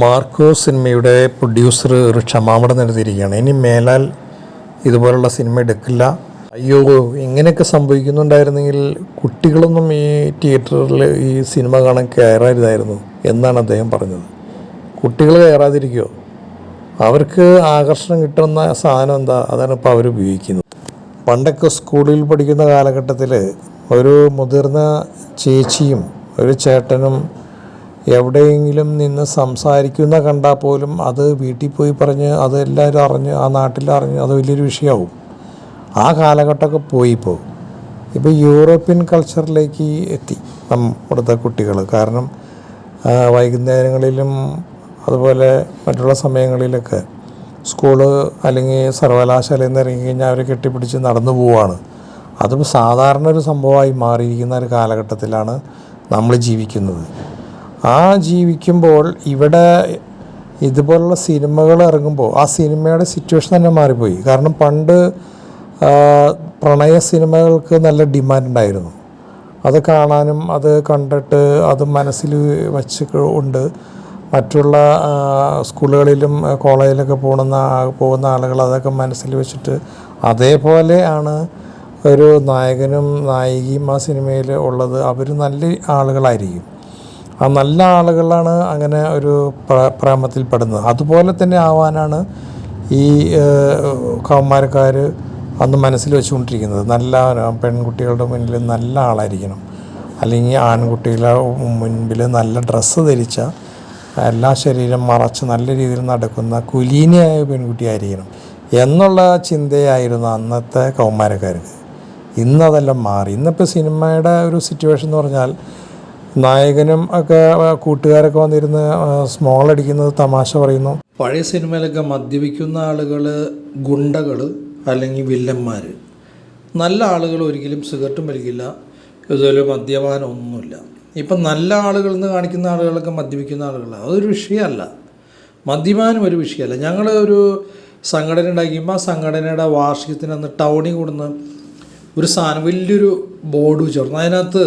Marco സിനിമയുടെ producer ഒരു ക്ഷമാപണം നടത്തിയിരിക്കുകയാണ് ഇനി മേലാൽ ഇതുപോലുള്ള സിനിമ എടുക്കില്ല. അയ്യോ ഇങ്ങനെയൊക്കെ സംഭവിക്കുന്നുണ്ടായിരുന്നെങ്കിൽ കുട്ടികളൊന്നും ഈ തിയേറ്ററിൽ ഈ സിനിമ കാണാൻ കയറരുതായിരുന്നു എന്നാണ് അദ്ദേഹം പറഞ്ഞത്. കുട്ടികൾ കയറാതിരിക്കുമോ അവർക്ക് ആകർഷണം കിട്ടുന്ന സാധനം എന്താ? അതാണ് ഇപ്പോൾ അവർ ഉപയോഗിക്കുന്നത്. പണ്ടൊക്കെ സ്കൂളിൽ പഠിക്കുന്ന കാലഘട്ടത്തിൽ ഒരു മുതിർന്ന ചേച്ചിയും ഒരു ചേട്ടനും എവിടെയെങ്കിലും നിന്ന് സംസാരിക്കുന്ന കണ്ടാൽ പോലും അത് വീട്ടിൽ പോയി പറഞ്ഞ് അത് എല്ലാവരും അറിഞ്ഞ് ആ നാട്ടിൽ അറിഞ്ഞ് അത് വലിയൊരു വിഷയമാവും. ആ കാലഘട്ടമൊക്കെ പോയി ഇപ്പോൾ ഇപ്പോൾ യൂറോപ്യൻ കൾച്ചറിലേക്ക് എത്തി നമ്മുടെ കുട്ടികൾ. കാരണം വൈകുന്നേരങ്ങളിലും അതുപോലെ മറ്റുള്ള സമയങ്ങളിലൊക്കെ സ്കൂൾ അല്ലെങ്കിൽ സർവകലാശാലയിൽ നിന്ന് ഇറങ്ങി കഴിഞ്ഞാൽ അവർ കെട്ടിപ്പിടിച്ച് നടന്നു പോവുകയാണ്. അത് സാധാരണ ഒരു സംഭവമായി മാറിയിരിക്കുന്ന ഒരു കാലഘട്ടത്തിലാണ് നമ്മൾ ജീവിക്കുന്നത്. ആ ജീവിക്കുമ്പോൾ ഇവിടെ ഇതുപോലുള്ള സിനിമകൾ ഇറങ്ങുമ്പോൾ ആ സിനിമയുടെ സിറ്റുവേഷൻ തന്നെ മാറിപ്പോയി. കാരണം പണ്ട് പ്രണയ സിനിമകൾക്ക് നല്ല ഡിമാൻഡ് ഉണ്ടായിരുന്നു. അത് കാണാനും അത് കണ്ടിട്ട് അത് മനസ്സിൽ വച്ച് ഉണ്ട്. മറ്റുള്ള സ്കൂളുകളിലും കോളേജിലൊക്കെ പോകുന്ന പോകുന്ന ആളുകൾ അതൊക്കെ മനസ്സിൽ വെച്ചിട്ട് അതേപോലെ ആണ് ഒരു നായകനും നായികയും ആ സിനിമയിൽ ഉള്ളത്. അവർ നല്ല ആളുകളായിരിക്കും. ആ നല്ല ആളുകളാണ് അങ്ങനെ ഒരു പ്ര- പ്രേമത്തിൽ പെടുന്നത് അതുപോലെ തന്നെ ആവാനാണ് ഈ കൗമാരക്കാർ അന്ന് മനസ്സിൽ വെച്ചുകൊണ്ടിരിക്കുന്നത്. നല്ല പെൺകുട്ടികളുടെ മുന്നിൽ നല്ല ആളായിരിക്കണം. അല്ലെങ്കിൽ ആൺകുട്ടികളെ മുൻപിൽ നല്ല ഡ്രസ്സ് ധരിച്ച എല്ലാ ശരീരം മറച്ച് നല്ല രീതിയിൽ നടക്കുന്ന കുലീനയായ പെൺകുട്ടിയായിരിക്കണം എന്നുള്ള ചിന്തയായിരുന്നു അന്നത്തെ കൗമാരക്കാർക്ക്. ഇന്നതെല്ലാം മാറി. ഇന്നിപ്പോൾ സിനിമയുടെ ഒരു സിറ്റുവേഷൻ എന്ന് പറഞ്ഞാൽ നായകനും ഒക്കെ കൂട്ടുകാരൊക്കെ വന്നിരുന്ന് സ്മോൾ അടിക്കുന്നത് തമാശ പറയുന്നു. പഴയ സിനിമയിലൊക്കെ മദ്യപിക്കുന്ന ആളുകൾ ഗുണ്ടകൾ അല്ലെങ്കിൽ വില്ലന്മാർ നല്ല ആളുകൾ ഒരിക്കലും സിഗരറ്റും വലിക്കില്ല. ഇതുപോലെ മദ്യപാനം ഒന്നുമില്ല ഇപ്പം നല്ല ആളുകൾ എന്ന് കാണിക്കുന്ന ആളുകളൊക്കെ മദ്യപിക്കുന്ന ആളുകളാണ് അതൊരു വിഷയമല്ല. മദ്യപാനം ഒരു വിഷയമല്ല. ഞങ്ങൾ ഒരു സംഘടന ഉണ്ടാക്കിയപ്പോൾ ആ സംഘടനയുടെ വാർഷികത്തിന് അന്ന് ടൗണിൽ കൂടുന്ന ഒരു സാധനം വലിയൊരു ബോർഡ് ചേർന്നു അതിനകത്ത്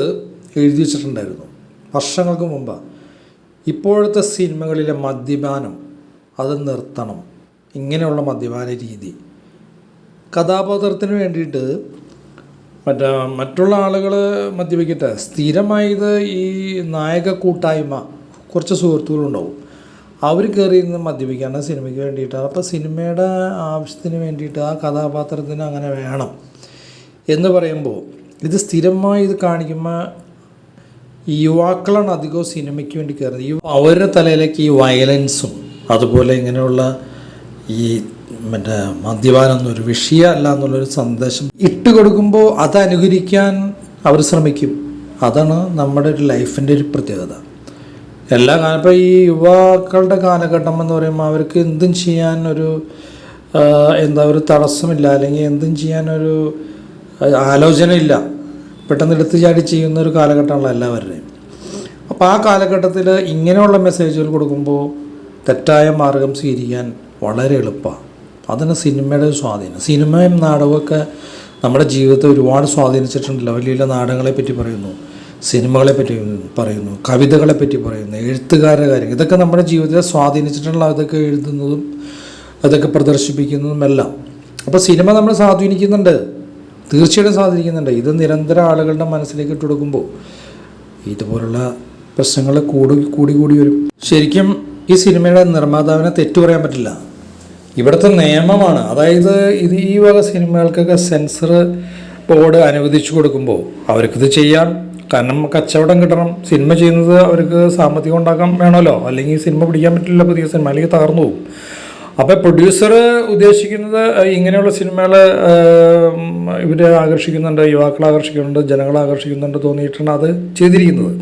എഴുതി വെച്ചിട്ടുണ്ടായിരുന്നു. വർഷങ്ങൾക്ക് മുമ്പ് ഇപ്പോഴത്തെ സിനിമകളിലെ മദ്യപാനം അത് നിർത്തണം. ഇങ്ങനെയുള്ള മദ്യപാന രീതി. കഥാപാത്രത്തിന് വേണ്ടിയിട്ട് മറ്റേ മറ്റുള്ള ആളുകൾ മദ്യപിക്കട്ടെ സ്ഥിരമായത് ഈ നായക കൂട്ടായ്മ കുറച്ച് സുഹൃത്തുക്കളുണ്ടാവും. അവർ കയറി നിന്ന് മദ്യപിക്കാണ് സിനിമയ്ക്ക് വേണ്ടിയിട്ട്. അപ്പോൾ സിനിമയുടെ ആവശ്യത്തിന് വേണ്ടിയിട്ട് ആ കഥാപാത്രത്തിന് അങ്ങനെ വേണം എന്ന് പറയുമ്പോൾ ഇത് സ്ഥിരമായി ഇത് കാണിക്കുമ്പോൾ യുവാക്കളാണ് അധികവും സിനിമയ്ക്ക് വേണ്ടി കയറുന്നത്. ഈ അവരുടെ തലയിലേക്ക് ഈ വയലൻസും അതുപോലെ ഇങ്ങനെയുള്ള ഈ മറ്റേ മദ്യപാനം എന്നൊരു വിഷയമല്ല എന്നുള്ളൊരു സന്ദേശം ഇട്ട് കൊടുക്കുമ്പോൾ അത് അനുകരിക്കാൻ അവർ ശ്രമിക്കും. അതാണ് നമ്മുടെ ഒരു ലൈഫിന്റെ ഒരു പ്രത്യേകത. എല്ലാ കാലം ഇപ്പോൾ ഈ യുവാക്കളുടെ കാലഘട്ടം എന്ന് പറയുമ്പോൾ അവർക്ക് എന്തും ചെയ്യാൻ ഒരു എന്താ ഒരു തടസ്സമില്ല അല്ലെങ്കിൽ എന്തും ചെയ്യാനൊരു ആലോചനയില്ല. പെട്ടെന്ന് എടുത്തു ചാടി ചെയ്യുന്ന ഒരു കാലഘട്ടമാണല്ലോ എല്ലാവരുടെയും. അപ്പോൾ ആ കാലഘട്ടത്തിൽ ഇങ്ങനെയുള്ള മെസ്സേജുകൾ കൊടുക്കുമ്പോൾ തെറ്റായ മാർഗം സ്വീകരിക്കാൻ വളരെ എളുപ്പമാണ്. അതിന് സിനിമയുടെ സ്വാധീനം. സിനിമയും നാടകമൊക്കെ നമ്മുടെ ജീവിതത്തെ ഒരുപാട് സ്വാധീനിച്ചിട്ടുണ്ടല്ലോ. വലിയ വലിയ നാടകങ്ങളെ പറ്റി പറയുന്നു സിനിമകളെ പറ്റി പറയുന്നു കവിതകളെ പറ്റി പറയുന്നു എഴുത്തുകാരുടെ കാര്യം. ഇതൊക്കെ നമ്മുടെ ജീവിതത്തെ സ്വാധീനിച്ചിട്ടുള്ള അതൊക്കെ എഴുതുന്നതും അതൊക്കെ പ്രദർശിപ്പിക്കുന്നതും എല്ലാം അപ്പോൾ സിനിമ നമ്മൾ സ്വാധീനിക്കുന്നുണ്ട്. തീർച്ചയായിട്ടും സ്വാധീനിക്കുന്നുണ്ട് ഇത് നിരന്തരം ആളുകളുടെ മനസ്സിലേക്ക് ഇട്ടുകൊടുക്കുമ്പോൾ ഇതുപോലുള്ള പ്രശ്നങ്ങൾ കൂടി കൂടി കൂടി വരും. ശരിക്കും ഈ സിനിമയുടെ നിർമ്മാതാവിനെ തെറ്റു പറയാൻ പറ്റില്ല. ഇവിടുത്തെ നിയമമാണ്. അതായത് ഇത് ഈ വക സിനിമകൾക്കൊക്കെ സെൻസർ ബോർഡ് അനുവദിച്ചു കൊടുക്കുമ്പോൾ അവർക്കിത് ചെയ്യാം. കാരണം കച്ചവടം കിട്ടണം. സിനിമ ചെയ്യുന്നത് അവർക്ക് സാമ്പത്തികം ഉണ്ടാക്കാൻ വേണമല്ലോ. അല്ലെങ്കിൽ സിനിമ പിടിക്കാൻ പറ്റില്ല പുതിയ സിനിമ. അല്ലെങ്കിൽ തകർന്നു പോകും. അപ്പോൾ പ്രൊഡ്യൂസർ ഉദ്ദേശിക്കുന്നത് ഇങ്ങനെയുള്ള സിനിമകൾ ഇവരെ ആകർഷിക്കുന്നുണ്ട് യുവാക്കളെ ആകർഷിക്കുന്നുണ്ട് ജനങ്ങളെ ആകർഷിക്കുന്നുണ്ട് തോന്നിയിട്ടാണ് അത് ചെയ്തിരിക്കുന്നത്.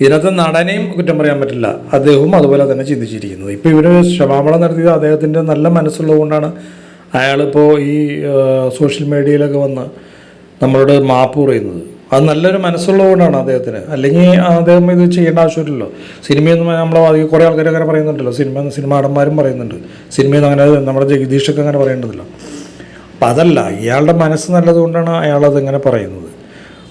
ഇതിനകത്ത് നടനെയും കുറ്റം പറയാൻ പറ്റില്ല. അദ്ദേഹവും അതുപോലെ തന്നെ ചിന്തിച്ചിരിക്കുന്നത് ഇപ്പോൾ ഇവർ ക്ഷമാപണം നടത്തിയത് അദ്ദേഹത്തിന്റെ നല്ല മനസ്സുള്ളതുകൊണ്ടാണ്. അയാളിപ്പോൾ ഈ സോഷ്യൽ മീഡിയയിലൊക്കെ വന്ന് നമ്മളോട് മാപ്പ് പറയുന്നത്. അത് നല്ലൊരു മനസ്സുള്ളതുകൊണ്ടാണ് അദ്ദേഹത്തിന്. അല്ലെങ്കിൽ അദ്ദേഹം ഇത് ചെയ്യേണ്ട ആവശ്യമില്ലല്ലോ. സിനിമയൊന്നും നമ്മൾ കുറേ ആൾക്കാർ അങ്ങനെ പറയുന്നുണ്ടല്ലോ. സിനിമ സിനിമ സിനിമാടന്മാരും പറയുന്നുണ്ട്. സിനിമയൊന്നും അങ്ങനെ നമ്മുടെ ജഗദീഷൊക്കെ അങ്ങനെ പറയേണ്ടതില്ല. അപ്പം അതല്ല ഇയാളുടെ മനസ്സ് നല്ലതുകൊണ്ടാണ് അയാളത് ഇങ്ങനെ പറയുന്നത്.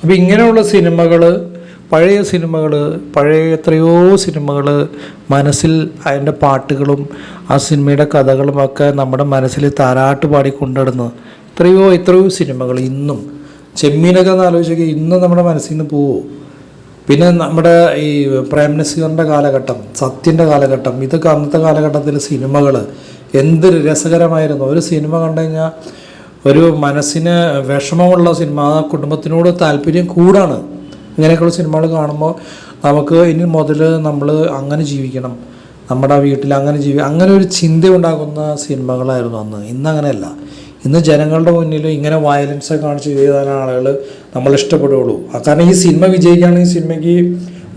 അപ്പോൾ ഇങ്ങനെയുള്ള സിനിമകൾ പഴയ സിനിമകൾ പഴയ എത്രയോ സിനിമകൾ മനസ്സിൽ അതിന്റെ പാട്ടുകളും ആ സിനിമയുടെ കഥകളും ഒക്കെ നമ്മുടെ മനസ്സിൽ താരാട്ട് പാടി കൊണ്ടിടുന്ന എത്രയോ എത്രയോ സിനിമകൾ ഇന്നും ചെമ്മീനൊക്കെ ഒന്ന് ആലോചിച്ചൊക്കെ ഇന്ന് നമ്മുടെ മനസ്സിൽ നിന്ന് പോവോ പിന്നെ നമ്മുടെ ഈ പ്രേം കാലഘട്ടം സത്യന്റെ കാലഘട്ടം ഇതൊക്കെ അന്നത്തെ കാലഘട്ടത്തിലെ സിനിമകൾ എന്തൊരു രസകരമായിരുന്നു. ഒരു സിനിമ കണ്ടു കഴിഞ്ഞാൽ ഒരു മനസ്സിന് വിഷമമുള്ള സിനിമ ആ കുടുംബത്തിനോട് താല്പര്യം കൂടാണ്. ഇങ്ങനെയൊക്കെയുള്ള സിനിമകൾ കാണുമ്പോൾ നമുക്ക് ഇനി മുതൽ നമ്മൾ അങ്ങനെ ജീവിക്കണം. നമ്മുടെ വീട്ടിൽ അങ്ങനെ ജീവി അങ്ങനെ ഒരു ചിന്ത ഉണ്ടാക്കുന്ന സിനിമകളായിരുന്നു അന്ന്. ഇന്ന് അങ്ങനെയല്ല. ഇന്ന് ജനങ്ങളുടെ മുന്നിൽ ഇങ്ങനെ വയലൻസ് കാണിച്ച് ചെയ്താൽ ആളുകൾ നമ്മൾ ഇഷ്ടപ്പെടുകയുള്ളൂ. കാരണം ഈ സിനിമ വിജയിക്കുകയാണെങ്കിൽ സിനിമയ്ക്ക്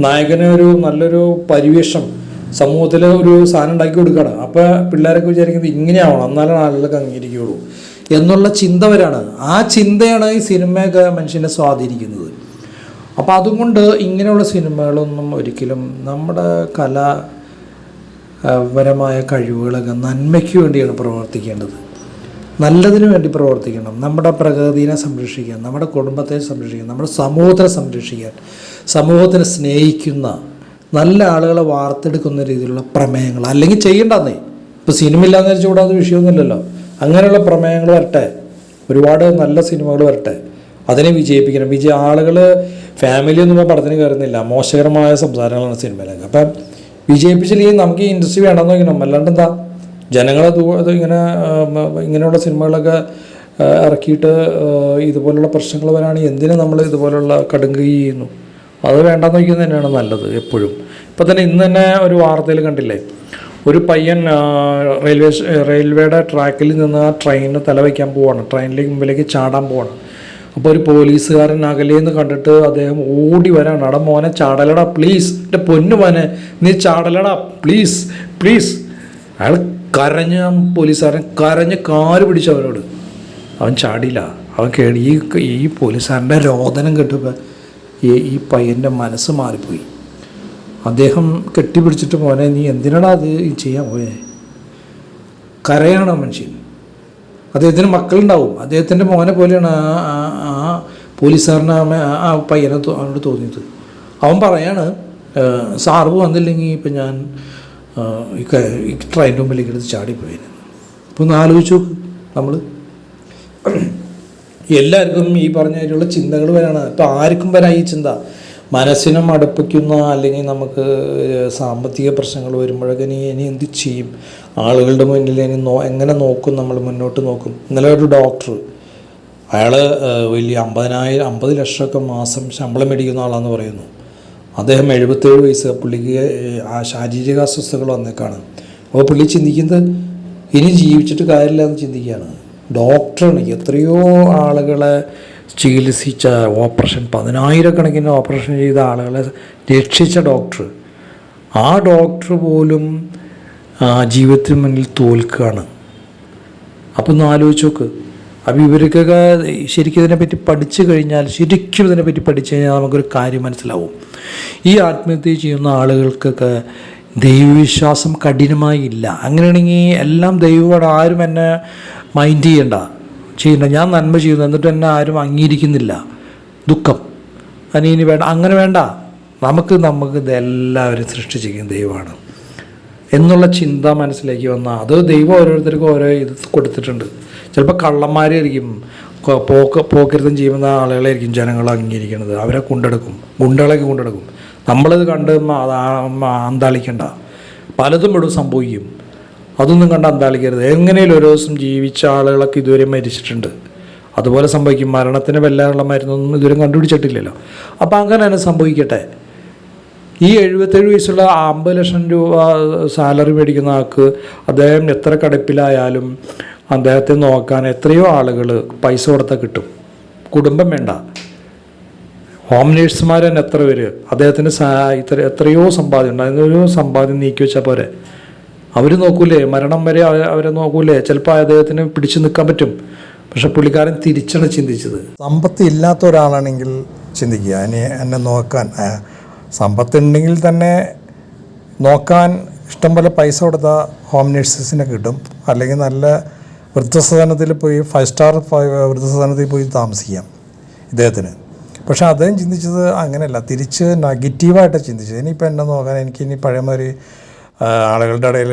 നായകന് ഒരു നല്ലൊരു പരിവേഷം സമൂഹത്തിൽ ഒരു സാധനം ഉണ്ടാക്കി കൊടുക്കുകയാണ്. അപ്പോൾ പിള്ളേരൊക്കെ വിചാരിക്കുന്നത് ഇങ്ങനെയാവണം. എന്നാലേ ആളുകൾക്ക് അംഗീകരിക്കുകയുള്ളൂ. എന്നുള്ള ചിന്ത വരാണ്. ആ ചിന്തയാണ് ഈ സിനിമയൊക്കെ മനുഷ്യനെ സ്വാധീനിക്കുന്നത്. അപ്പോൾ അതുകൊണ്ട് ഇങ്ങനെയുള്ള സിനിമകളൊന്നും ഒരിക്കലും നമ്മുടെ കലാപരമായ കഴിവുകളൊക്കെ നന്മയ്ക്ക് വേണ്ടിയാണ് പ്രവർത്തിക്കേണ്ടത്. നല്ലതിന് വേണ്ടി പ്രവർത്തിക്കണം. നമ്മുടെ പ്രകൃതിനെ സംരക്ഷിക്കാൻ നമ്മുടെ കുടുംബത്തെ സംരക്ഷിക്കാൻ നമ്മുടെ സമൂഹത്തെ സംരക്ഷിക്കാൻ സമൂഹത്തിനെ സ്നേഹിക്കുന്ന നല്ല ആളുകളെ വാർത്തെടുക്കുന്ന രീതിയിലുള്ള പ്രമേയങ്ങൾ അല്ലെങ്കിൽ ചെയ്യേണ്ടെന്നേ ഇപ്പോൾ സിനിമ ഇല്ലാന്ന് വെച്ചാൽ കൂടാതെ വിഷയമൊന്നുമില്ലല്ലോ. അങ്ങനെയുള്ള പ്രമേയങ്ങൾ വരട്ടെ. ഒരുപാട് നല്ല സിനിമകൾ വരട്ടെ. അതിനെ വിജയിപ്പിക്കണം. വിജയ ആളുകൾ ഫാമിലി ഒന്നും ഇപ്പോൾ പടത്തിന് കയറുന്നില്ല. മോശകരമായ സംസാരങ്ങളാണ് സിനിമയിലൊക്കെ. അപ്പം വിജയിപ്പിച്ചില്ലെങ്കിൽ നമുക്ക് ഈ ഇൻഡസ്ട്രി വേണമെന്ന് നോക്കണം അല്ലാണ്ട് എന്താ? ജനങ്ങളെ അത് ഇങ്ങനെ ഇങ്ങനെയുള്ള സിനിമകളൊക്കെ ഇറക്കിയിട്ട് ഇതുപോലുള്ള പ്രശ്നങ്ങൾ വരാണെങ്കിൽ എന്തിനു നമ്മൾ ഇതുപോലുള്ള കടുങ്കൈ ചെയ്യുന്നു? അത് വേണ്ടെന്ന് വയ്ക്കുന്നത് തന്നെയാണ് നല്ലത് എപ്പോഴും. ഇപ്പം തന്നെ ഇന്ന് തന്നെ ഒരു വാർത്തയിൽ കണ്ടില്ലേ? ഒരു പയ്യൻ റെയിൽവേ റെയിൽവേയുടെ ട്രാക്കിൽ നിന്ന് ആ ട്രെയിനിന് തലവയ്ക്കാൻ പോവാണ്. ട്രെയിനിലേക്ക് മുമ്പിലേക്ക് ചാടാൻ പോവാണ്. അപ്പോൾ ഒരു പോലീസുകാരൻ അകലേന്ന് കണ്ടിട്ട് അദ്ദേഹം ഓടി വരാണ്. അട മോനെ ചാടലടാ പ്ലീസ്. എന്റെ പൊന്നു മോനെ നീ ചാടലടാ പ്ലീസ് പ്ലീസ്. അയാൾ കരഞ്ഞ് പോലീസുകാരൻ കരഞ്ഞ് കാൽ പിടിച്ചു അവനോട് അവൻ ചാടിയില്ല. അവൻ കേടി ഈ ഈ പോലീസുകാരന്റെ രോദനം കേട്ടപ്പോൾ ഈ ഈ പയ്യന്റെ മനസ്സ് മാറിപ്പോയി. അദ്ദേഹം കെട്ടിപ്പിടിച്ചിട്ട് മോനെ നീ എന്തിനാടാ അത് ചെയ്യാൻ പോയേ? കരയാണ് മനുഷ്യൻ. അദ്ദേഹത്തിന് മക്കളുണ്ടാവും. അദ്ദേഹത്തിന്റെ മോനെ പോലെയാണ് ആ ആ- പോലീസുകാരന് ആ പയ്യനെ അവനോട് തോന്നിയത്. അവൻ പറയാണ് സാർ വന്നില്ലെങ്കിൽ ഇപ്പം ഞാൻ ഈ ട്രെയിന്റെ മുമ്പിലേക്ക് എടുത്ത് ചാടിപ്പോയേനെ അപ്പോൾ ഒന്ന് ആലോചിച്ചു നമ്മൾ എല്ലാവർക്കും ഈ പറഞ്ഞ രീതിയിലുള്ള ചിന്തകൾ വരാണ്. ഇപ്പോൾ ആർക്കും വരാം ഈ ചിന്ത. മനസ്സിനെ മടുപ്പിക്കുന്ന അല്ലെങ്കിൽ നമുക്ക് സാമ്പത്തിക പ്രശ്നങ്ങൾ വരുമ്പോഴൊക്കെ ഇനി ഇനി എന്ത് ചെയ്യും? ആളുകളുടെ മുന്നിൽ ഇനി നോ എങ്ങനെ നോക്കും നമ്മൾ മുന്നോട്ട് നോക്കും? ഇന്നലെ ഒരു ഡോക്ടർ അയാൾ വലിയ അമ്പതിനായിരം അമ്പത് ലക്ഷമൊക്കെ മാസം ശമ്പളം മേടിക്കുന്ന ആളാണെന്ന് പറയുന്നു. അദ്ദേഹം എഴുപത്തേഴ് വയസ്സ് പുള്ളിക്ക് ആ ശാരീരിക അസ്വസ്ഥതകൾ വന്നേക്കാണ്. അപ്പോൾ പുള്ളി ചിന്തിക്കുന്നത് ഇനി ജീവിച്ചിട്ട് കാര്യമില്ല എന്ന് ചിന്തിക്കുകയാണ്. ഡോക്ടറാണ് എത്രയോ ആളുകളെ ചികിത്സിച്ച ഓപ്പറേഷൻ പതിനായിരക്കണക്കിന് ഓപ്പറേഷൻ ചെയ്ത ആളുകളെ രക്ഷിച്ച ഡോക്ടർ. ആ ഡോക്ടർ പോലും ജീവിതത്തിന് മുന്നിൽ തോൽക്കുകയാണ്. അപ്പം ഒന്ന് ആലോചിച്ച് നോക്ക്. അപ്പം ഇവർക്കൊക്കെ ശരിക്കും ഇതിനെപ്പറ്റി പഠിച്ചു കഴിഞ്ഞാൽ ശരിക്കും ഇതിനെപ്പറ്റി പഠിച്ചു കഴിഞ്ഞാൽ നമുക്കൊരു കാര്യം മനസ്സിലാവും. ഈ ആത്മഹത്യ ചെയ്യുന്ന ആളുകൾക്കൊക്കെ ദൈവവിശ്വാസം കഠിനമായി ഇല്ല. അങ്ങനെയാണെങ്കിൽ എല്ലാം ദൈവമാണ് ആരും എന്നെ മൈൻഡ് ചെയ്യണ്ട. ചെയ്യണ്ട. ഞാൻ നന്മ ചെയ്യുന്നു. എന്നിട്ട് എന്നെ ആരും അംഗീകരിക്കുന്നില്ല. ദുഃഖം. അതിന് ഇനി വേണ്ട. അങ്ങനെ വേണ്ട. നമുക്ക് നമുക്ക് ഇതെല്ലാവരും സൃഷ്ടിച്ചിരിക്കുന്ന ദൈവമാണ്. എന്നുള്ള ചിന്ത മനസ്സിലേക്ക് വന്നാൽ അത് ദൈവം ഓരോരുത്തർക്കും ഓരോ ഇത് കൊടുത്തിട്ടുണ്ട്. ചിലപ്പോൾ കള്ളന്മാരായിരിക്കും. കൊ- പോക്ക് പോക്കരുത്തം ചെയ്യുന്ന ആളുകളായിരിക്കും ജനങ്ങൾ അംഗീകരിക്കുന്നത്. അവരെ കൊണ്ടെടുക്കും. ഗുണ്ടകളൊക്കെ കൊണ്ടെടുക്കും. നമ്മളിത് കണ്ട് അന്താളിക്കണ്ട. പലതും ഇവിടെ സംഭവിക്കും. അതൊന്നും കണ്ട് അന്താളിക്കരുത്. എങ്ങനെയും ഒരു ദിവസം ജീവിച്ച ആളുകളൊക്കെ ഇതുവരെ മരിച്ചിട്ടുണ്ട്. അതുപോലെ സംഭവിക്കും. മരണത്തിന് വല്ലാനുള്ള മരുന്നൊന്നും ഇതുവരെ കണ്ടുപിടിച്ചിട്ടില്ലല്ലോ. അപ്പോൾ അങ്ങനെ തന്നെ സംഭവിക്കട്ടെ. ഈ എഴുപത്തേഴ് വയസ്സുള്ള അമ്പത് ലക്ഷം രൂപ സാലറി മേടിക്കുന്ന ആൾക്ക് അദ്ദേഹം എത്ര കടുപ്പിലായാലും അദ്ദേഹത്തെ നോക്കാൻ എത്രയോ ആളുകൾ പൈസ കൊടുത്താൽ കിട്ടും. കുടുംബം വേണ്ട. ഹോം നേഴ്സുമാർ തന്നെ എത്ര പേര്? അദ്ദേഹത്തിന്റെ ഇത്ര എത്രയോ സമ്പാദ്യം ഉണ്ട്. അതിനൊരു സമ്പാദ്യം നീക്കി വെച്ചാൽ പോരെ. അവർ നോക്കൂലേ മരണം വരെ അവ- അവരെ നോക്കൂലേ. ചിലപ്പോൾ അദ്ദേഹത്തിന് പിടിച്ചു നിൽക്കാൻ പറ്റും. പക്ഷെ പുള്ളിക്കാരൻ തിരിച്ചാണ് ചിന്തിച്ചത്. സമ്പത്ത് ഇല്ലാത്ത ഒരാളാണെങ്കിൽ ചിന്തിക്കുക. ഇനി എന്നെ നോക്കാൻ സമ്പത്തുണ്ടെങ്കിൽ തന്നെ നോക്കാൻ ഇഷ്ടംപോലെ പൈസ കൊടുത്താൽ ഹോം നേഴ്സസിനെ കിട്ടും. അല്ലെങ്കിൽ നല്ല വൃദ്ധസദനത്തിൽ പോയി ഫൈവ് സ്റ്റാർ വൃദ്ധസദനത്തിൽ പോയി താമസിക്കാം ഇദ്ദേഹത്തിന്. പക്ഷേ അദ്ദേഹം ചിന്തിച്ചത് അങ്ങനെയല്ല. തിരിച്ച് നെഗറ്റീവായിട്ട് ചിന്തിച്ചത്. ഇനിയിപ്പോൾ എന്നെ നോക്കാൻ എനിക്ക് ഇനി പഴയമാതിരി ആളുകളുടെ ഇടയിൽ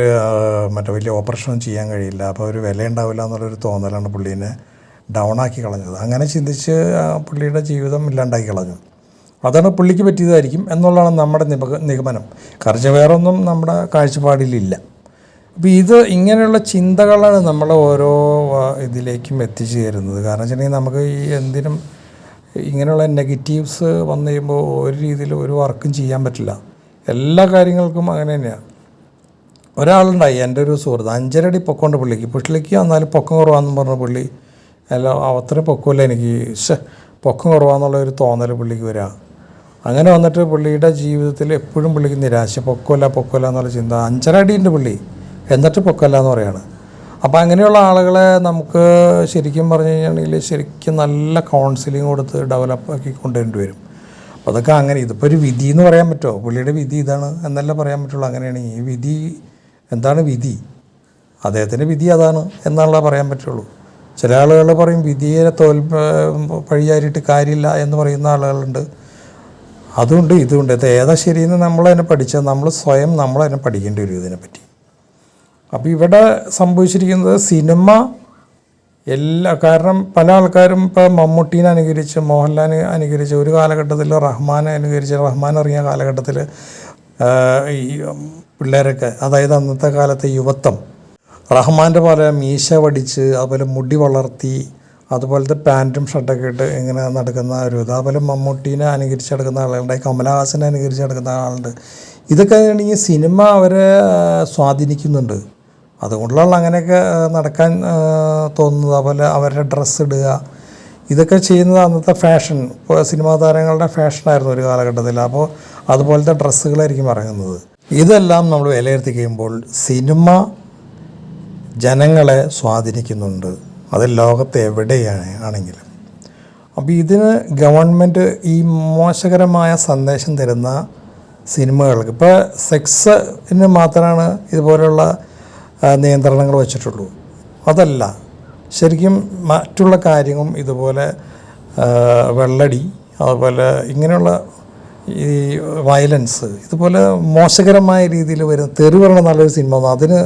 മറ്റേ വലിയ ഓപ്പറേഷൻ ചെയ്യാൻ കഴിയില്ല. അപ്പോൾ ഒരു വില ഉണ്ടാവില്ല എന്നുള്ളൊരു തോന്നലാണ് പുള്ളീനെ ഡൗൺ ആക്കി കളഞ്ഞത്. അങ്ങനെ ചിന്തിച്ച് പുള്ളിയുടെ ജീവിതം ഇല്ലാണ്ടാക്കി കളഞ്ഞു. അതാണ് പുള്ളിക്ക് പറ്റിയതായിരിക്കും എന്നുള്ളതാണ് നമ്മുടെ നിഗമനം. കാരണം വേറൊന്നും നമ്മുടെ കാഴ്ചപ്പാടിലില്ല. അപ്പോൾ ഇത് ഇങ്ങനെയുള്ള ചിന്തകളാണ് നമ്മളെ ഓരോ ഇതിലേക്കും എത്തിച്ചു തരുന്നത് കാരണം വെച്ചിട്ടുണ്ടെങ്കിൽ നമുക്ക് ഈ എന്തിനും ഇങ്ങനെയുള്ള നെഗറ്റീവ്സ് വന്നു കഴിയുമ്പോൾ ഒരു രീതിയിൽ ഒരു വർക്കും ചെയ്യാൻ പറ്റില്ല. എല്ലാ കാര്യങ്ങൾക്കും അങ്ങനെ തന്നെയാണ് ഒരാളുണ്ടായി എന്റെ ഒരു സുഹൃത്ത് അഞ്ചരടി പൊക്കമുണ്ട് പുള്ളിക്ക്. പുള്ളിക്ക് എന്നാലും പൊക്കം കുറവാണെന്ന് പറഞ്ഞ പുള്ളി അല്ല അത്രയും പൊക്കമില്ല എനിക്ക്. ശേ പൊക്കം കുറവാന്നുള്ള ഒരു തോന്നൽ പുള്ളിക്ക് വരിക അങ്ങനെ വന്നിട്ട് പുള്ളിയുടെ ജീവിതത്തിൽ എപ്പോഴും പുള്ളിക്ക് നിരാശ. പൊക്കമില്ല പൊക്കമില്ല എന്നുള്ള ചിന്ത. അഞ്ചരടിയുണ്ട് പുള്ളി. എന്നിട്ട് പൊക്കമല്ല എന്ന് പറയാണ്. അപ്പോൾ അങ്ങനെയുള്ള ആളുകളെ നമുക്ക് ശരിക്കും പറഞ്ഞു കഴിഞ്ഞാണെങ്കിൽ ശരിക്കും നല്ല കൗൺസിലിംഗ് കൊടുത്ത് ഡെവലപ്പ് ആക്കി കൊണ്ടുവരേണ്ടി വരും. അപ്പോൾ അതൊക്കെ അങ്ങനെ ഇതിപ്പോൾ ഒരു വിധി എന്ന് പറയാൻ പറ്റുമോ പുള്ളിയുടെ വിധി ഇതാണ് എന്നല്ല പറയാൻ പറ്റുള്ളൂ? അങ്ങനെയാണെങ്കിൽ ഈ വിധി എന്താണ് വിധി? അദ്ദേഹത്തിന്റെ വിധി അതാണ് എന്നുള്ള പറയാൻ പറ്റുള്ളൂ? ചില ആളുകൾ പറയും വിധിയെ തോൽ പഴിയാരിയിട്ട് കാര്യമില്ല എന്ന് പറയുന്ന ആളുകളുണ്ട്. അതുകൊണ്ട് ഇതുകൊണ്ട് ഇത് ഏതാ ശരിയെന്ന് നമ്മൾ തന്നെ പഠിച്ചാൽ നമ്മൾ സ്വയം നമ്മൾ തന്നെ പഠിക്കേണ്ടി വരും ഇതിനെപ്പറ്റി. അപ്പോൾ ഇവിടെ സംഭവിച്ചിരിക്കുന്നത് സിനിമ എല്ലാ കാരണം പല ആൾക്കാരും ഇപ്പോൾ മമ്മൂട്ടീനെ അനുകരിച്ച് മോഹൻലാലിനെ അനുകരിച്ച് ഒരു കാലഘട്ടത്തിൽ റഹ്മാനെ അനുകരിച്ച് റഹ്മാൻ ഇറങ്ങിയ കാലഘട്ടത്തിൽ ഈ പിള്ളേരൊക്കെ അതായത് അന്നത്തെ കാലത്തെ യുവത്വം റഹ്മാന്റെ പോലെ മീശ വടിച്ച് അതുപോലെ മുടി വളർത്തി അതുപോലത്തെ പാന്റും ഷർട്ടൊക്കെ ഇട്ട് ഇങ്ങനെ നടക്കുന്ന ഒരു ഇത് അതുപോലെ മമ്മൂട്ടീനെ അനുകരിച്ച് നടക്കുന്ന ആളുകളുണ്ട് കമലഹാസനെ അനുകരിച്ച് നടക്കുന്ന ആളുണ്ട് ഇതൊക്കെ ഈ സിനിമ അവരെ സ്വാധീനിക്കുന്നുണ്ട്. അതുകൊണ്ടുള്ള അങ്ങനെയൊക്കെ നടക്കാൻ തോന്നുന്നത്. അതുപോലെ അവരുടെ ഡ്രസ്സ് ഇടുക. ഇതൊക്കെ ചെയ്യുന്നത് അന്നത്തെ ഫാഷൻ ഇപ്പോൾ സിനിമാ താരങ്ങളുടെ ഫാഷനായിരുന്നു ഒരു കാലഘട്ടത്തിൽ. അപ്പോൾ അതുപോലത്തെ ഡ്രസ്സുകളായിരിക്കും ഇറങ്ങുന്നത്. ഇതെല്ലാം നമ്മൾ വിലയിരുത്തി കഴിയുമ്പോൾ സിനിമ ജനങ്ങളെ സ്വാധീനിക്കുന്നുണ്ട്. അത് ലോകത്ത് എവിടെയാണ് ആണെങ്കിലും. അപ്പോൾ ഇതിന് ഗവൺമെന്റ് ഈ മോശകരമായ സന്ദേശം തരുന്ന സിനിമകൾക്ക് ഇപ്പോൾ സെക്സിന് മാത്രമാണ് ഇതുപോലുള്ള നിയന്ത്രണങ്ങൾ വെച്ചിട്ടുള്ളൂ. അതല്ല ശരിക്കും മറ്റുള്ള കാര്യവും ഇതുപോലെ വെള്ളടി അതുപോലെ ഇങ്ങനെയുള്ള ഈ വയലൻസ് ഇതുപോലെ മോശകരമായ രീതിയിൽ വരുന്ന തെറിവരണം നല്ലൊരു സിനിമ ഒന്നും അതിന്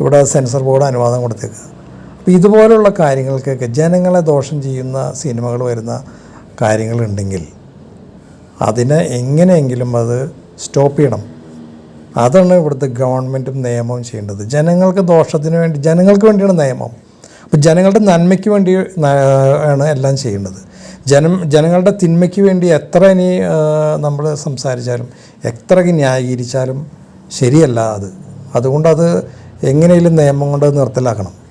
ഇവിടെ സെൻസർ ബോർഡ് അനുവാദം കൊടുത്തേക്കുക അപ്പോൾ ഇതുപോലുള്ള കാര്യങ്ങൾക്കൊക്കെ ജനങ്ങളെ ദോഷം ചെയ്യുന്ന സിനിമകൾ വരുന്ന കാര്യങ്ങളുണ്ടെങ്കിൽ അതിനെ എങ്ങനെയെങ്കിലും അത് സ്റ്റോപ്പ് ചെയ്യണം. അതാണ് ഇവിടുത്തെ ഗവൺമെന്റും നിയമവും ചെയ്യേണ്ടത്. ജനങ്ങൾക്ക് ദോഷത്തിന് വേണ്ടി ജനങ്ങൾക്ക് വേണ്ടിയാണ് നിയമം. അപ്പോൾ ജനങ്ങളുടെ നന്മയ്ക്ക് വേണ്ടി ആണ് എല്ലാം ചെയ്യേണ്ടത്. ജനം ജനങ്ങളുടെ തിന്മയ്ക്ക് വേണ്ടി എത്ര ഇനി നമ്മൾ സംസാരിച്ചാലും എത്ര ന്യായീകരിച്ചാലും ശരിയല്ല അത്. അതുകൊണ്ട് അത് എങ്ങനെയും നിയമം കൊണ്ട് നിർത്തലാക്കണം.